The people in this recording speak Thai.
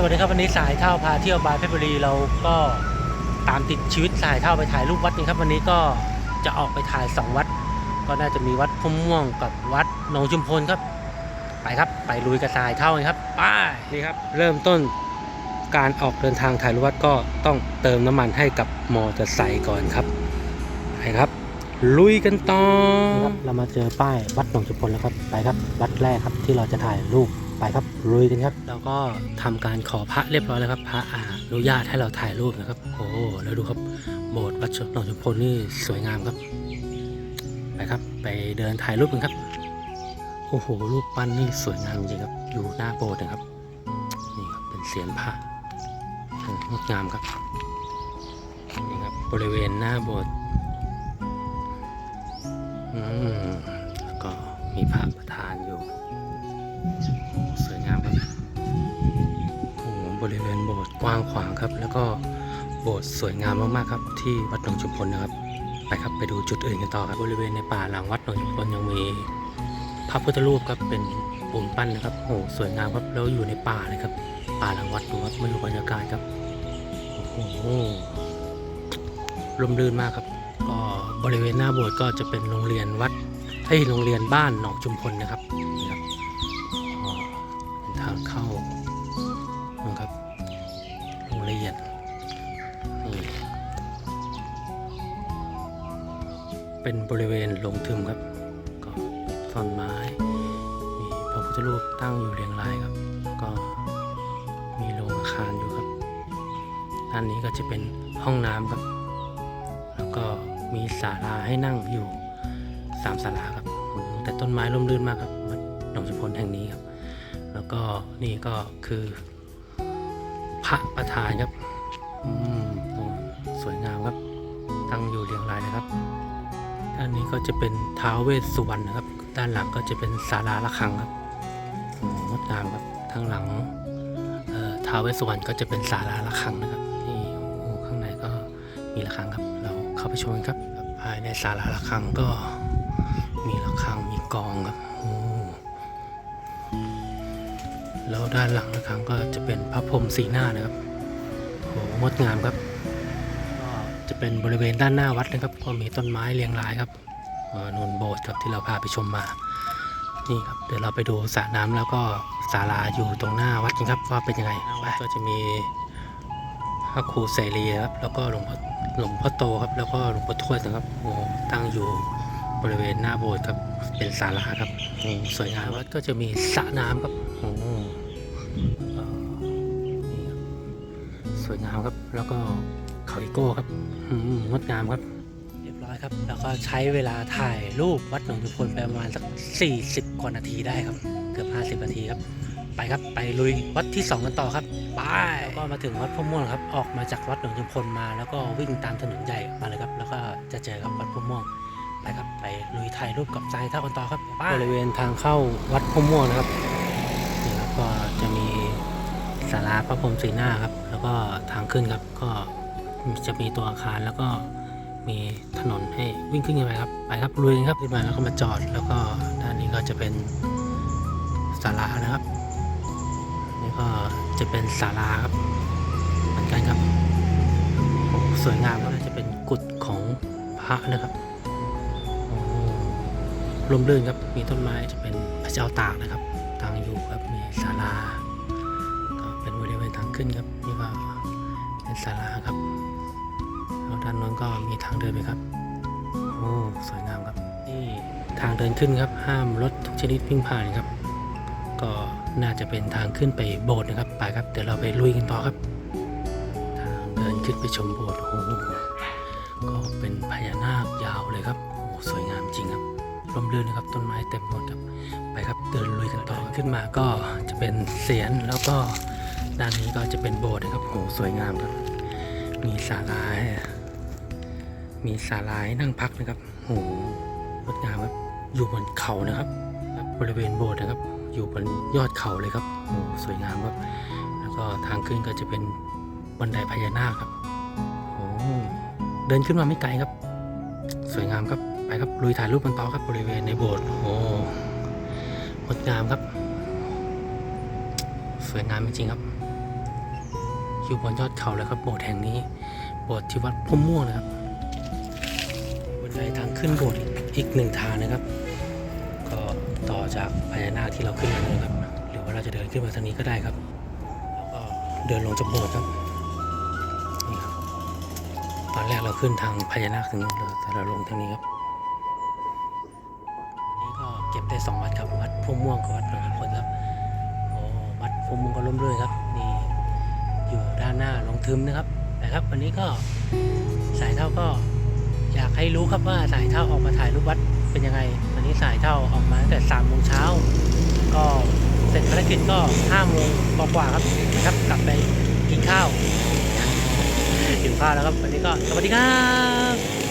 สวัสดีครับวันนี้สายเท่าพาเที่ยวบายเพชรบุรีเราก็ตามติดชีวิตสายเท่าไปถ่ายรูปวัดนี่ครับวันนี้ก็จะออกไปถ่ายสองวัด ก็น่าจะมีวัดพุ่มม่วงกับวัดหนองชุมพลครับ ไปครับไปลุยกับสายเท่ากันครับไปนี่ครับ เริ่มต้นการออกเดินทางถ่ายรูปวัดก็ต้องเติมน้ำมันให้กับมอเตอร์ไซค์ก่อนครับไปครับ ลุยกันต่อครับเรามาเจอป้ายวัดหนองชุมพลแล้วครับไปครับวัดแรกครับที่เราจะถ่ายรูป ไปครับลุยกันครับ แล้วก็ทำการขอพระเรียบร้อยแล้วครับ พระอนุญาตให้เราถ่ายรูปนะครับ โอ้แล้วดูครับโบสถ์วัดหนองชุมพลนี่สวยงามครับ ไปครับ ไปเดินถ่ายรูปกันครับโอ้โหรูปปั้นนี่สวยงามจริงครับ อยู่หน้าโบสถ์นะครับนี่ครับเป็นเสียนพระงดงามครับนี่ครับบริเวณหน้าโบสถ์อืมแล้วก็มีพระประธานอยู่ สวยงามครับโอ้โหบริเวณโบสถ์กว้างขวางครับ แล้วก็โบสถ์สวยงามมากๆครับ ที่วัดหนองชุมพลนะครับ ไปครับไปดูจุดอื่นกันต่อครับบริเวณในป่าหลังวัดหนองชุมพลยังมีพระพุทธรูปครับเป็นปูนปั้นนะครับโอ้โหสวยงามครับแล้วอยู่ในป่าเลยครับ ป่าหลังวัดดูครับมาดูบรรยากาศครับโอ้โหร่มรื่นมากครับ ก็บริเวณหน้าโบสถ์ก็จะเป็นโรงเรียนวัดเอ้โรงเรียนบ้านหนองชุมพลนะครับ เป็นบริเวณลงทึมครับก็ต้นไม้ มีพระพุทธรูปตั้งอยู่เรียงรายครับ ก็มีโรงอาคารอยู่ครับด้านนี้ก็จะเป็นห้องน้ำครับ แล้วก็มีศาลาให้นั่งอยู่สามศาลาครับแต่ต้นไม้ร่มรื่นมากครับวัดหนองชุพลแห่งนี้ครับ แล้วก็นี่ก็คือ พระประธานครับ อืมสวยงามครับ ตั้งอยู่เรียงรายนะครับ ด้านนี้ก็จะเป็นท้าวเวสสุวรรณนะครับ ด้านหลังก็จะเป็นศาลาระฆังครับอืมงดงามครับทางหลังท้าวเวสสุวรรณก็จะเป็นศาลาระฆังนะครับนี่โอ้ข้างในก็มีระฆังครับ เราเข้าไปชมครับภายในศาลาระฆังก็มีระฆังมีกองครับโอ้แล้วด้านหลังระฆังก็จะเป็นพระพรหมสีหน้านะครับโอ้งดงามครับ จะเป็นบริเวณด้านหน้าวัดนะครับ ก็มีต้นไม้เรียงรายครับเอ่อนโบสถ์ครับที่เราพาไปชมมา นี่ครับเดี๋ยวเราไปดูสระน้ำแล้วก็ศาลาอยู่ตรงหน้าวัดกันครับว่าเป็นยังไงไก็จะมีพระครูเสรีครับแล้วก็หลวงพ่อหลวงพ่อโตครับ แล้วก็หลวงพ่อทวดนะครับโอ้ตั้งอยู่บริเวณหน้าโบสถ์ครับเป็นศาลาครับสวยงามวัดก็จะมีสระน้ำครับโอ้เอ่อนี่ครับสวยงามครับแล้วก็ เขาอิโก้ครับอืมงดงามครับ เรียบร้อยครับ แล้วก็ใช้เวลาถ่ายรูปวัดหนองจุพลไปประมาณสัก 40 กว่านาทีได้ครับ เกือบ 50 นาทีครับ ไปครับ ไปลุยวัดที่ 2 กันต่อครับไปแล้วก็มาถึงวัดพุ่มม่วงครับ ออกมาจากวัดหนองจุพลมา แล้วก็วิ่งตามถนนใหญ่มาเลยครับ แล้วก็จะเจอกับวัดพุ่มม่วงไปครับ ไปลุยถ่ายรูปกับใจเท่ากันต่อครับบริเวณทางเข้าวัดพุ่มม่วงนะครับนี่ครับก็จะมีศาลาพระพรหมสีหน้าครับ แล้วก็ทางขึ้นครับก็ จะมีตัวอาคารแล้วก็มีถนนให้วิ่งขึ้นไปครับ ไปครับลุยกันครับขึ้นมาแล้วก็มาจอด แล้วก็ด้านนี้ก็จะเป็นศาลานะครับ นี่ก็จะเป็นศาลาครับ เหมือนกันครับโอ้สวยงามครับน่าจะเป็นกุฏของพระนะครับโอ้ร่มรื่นครับ มีต้นไม้จะเป็นพระเจ้าตากนะครับตั้งอยู่ครับ มีศาลา ก็เป็นบริเวณทางขึ้นครับ นี่ก็เป็นศาลาครับ ด้านโน้นก็มีทางเดินไปครับโอ้สวยงามครับนี่ทางเดินขึ้นครับ ห้ามรถทุกชนิดวิ่งผ่านครับ ก็น่าจะเป็นทางขึ้นไปโบสถ์นะครับไปครับเดี๋ยวเราไปลุยกันต่อครับ ทางเดินขึ้นไปชมโบสถ์โอ้โหก็เป็นพญานาคยาวเลยครับโอ้สวยงามจริงครับร่มรื่นนะครับต้นไม้เต็มหมดครับไปครับเดินลุยกันต่อขึ้นมาก็จะเป็นเสียนแล้วก็ด้านนี้ก็จะเป็นโบสถ์นะครับโหสวยงามครับ มีศาลาให้ มีศาลาให้นั่งพักนะครับโหงดงามครับ อยู่บนเขานะครับ บริเวณโบสถ์นะครับ อยู่บนยอดเขาเลยครับโหสวยงามครับ แล้วก็ทางขึ้นก็จะเป็นบันไดพญานาคครับโหเดินขึ้นมาไม่ไกลครับ สวยงามครับ ไปครับ ลุยถ่ายรูปกันต่อครับ บริเวณในโบสถ์โอ้งดงามครับ สวยงามจริงๆครับ อยู่บนยอดเขาเลยครับ โบสถ์แห่งนี้ โบสถ์ที่วัดพุ่มม่วงนะครับ ไดทางขึ้นโบสถ์อีกหนึ่งทางนะครับ ก็ต่อจากพญานาคที่เราขึ้นมาเลยครับ หรือว่าเราจะเดินขึ้นมาทางนี้ก็ได้ครับ แล้วก็เดินลงจากโบสถ์ครับนี่ครับ ตอนแรกเราขึ้นทางพญานาคถึงนู้นเลยแต่เราลงทางนี้ครับนี่ก็เก็บได้สองวัดครับวัดพุ่มม่วงกับวัดพระพลครับโอ้วัดพุ่มม่วงก็ร่มรื่นครับนี่อยู่ด้านหน้าลงทึมนะครับนะครับ วันนี้ก็สายเท่าก็ อยากให้รู้ครับว่าสายเท่าออกมาถ่ายรูปวัดเป็นยังไงวันนี้สายเท่าออกมาตั้งแต่สามโมงเช้าก็เสร็จภารกิจก็ห้าโมงกว่าๆครับนะครับ กลับไปกินข้าวกินข้าวแล้วครับวันนี้ก็สวัสดีครับ